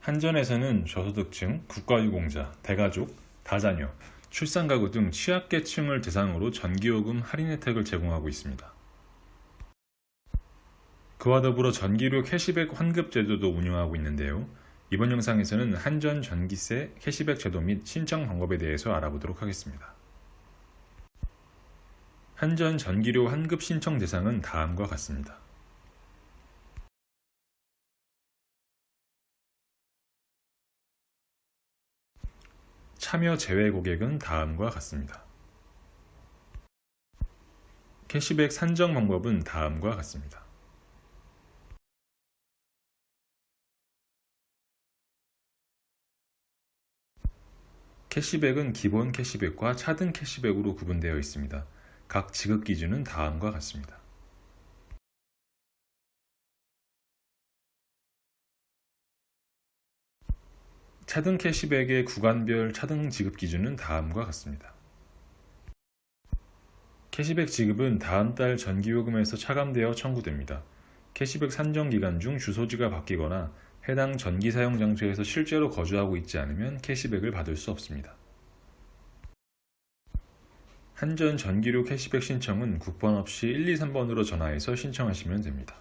한전에서는 저소득층, 국가유공자, 대가족, 다자녀, 출산가구 등 취약계층을 대상으로 전기요금 할인 혜택을 제공하고 있습니다. 그와 더불어 전기료 캐시백 환급 제도도 운영하고 있는데요. 이번 영상에서는 한전 전기세 캐시백 제도 및 신청 방법에 대해서 알아보도록 하겠습니다. 한전 전기료 환급 신청 대상은 다음과 같습니다. 참여 제외 고객은 다음과 같습니다. 캐시백 산정 방법은 다음과 같습니다. 캐시백은 기본 캐시백과 차등 캐시백으로 구분되어 있습니다. 각 지급 기준은 다음과 같습니다. 차등 캐시백의 구간별 차등 지급 기준은 다음과 같습니다. 캐시백 지급은 다음 달 전기요금에서 차감되어 청구됩니다. 캐시백 산정 기간 중 주소지가 바뀌거나 해당 전기 사용 장소에서 실제로 거주하고 있지 않으면 캐시백을 받을 수 없습니다. 한전 전기료 캐시백 신청은 국번 없이 1, 2, 3번으로 전화해서 신청하시면 됩니다.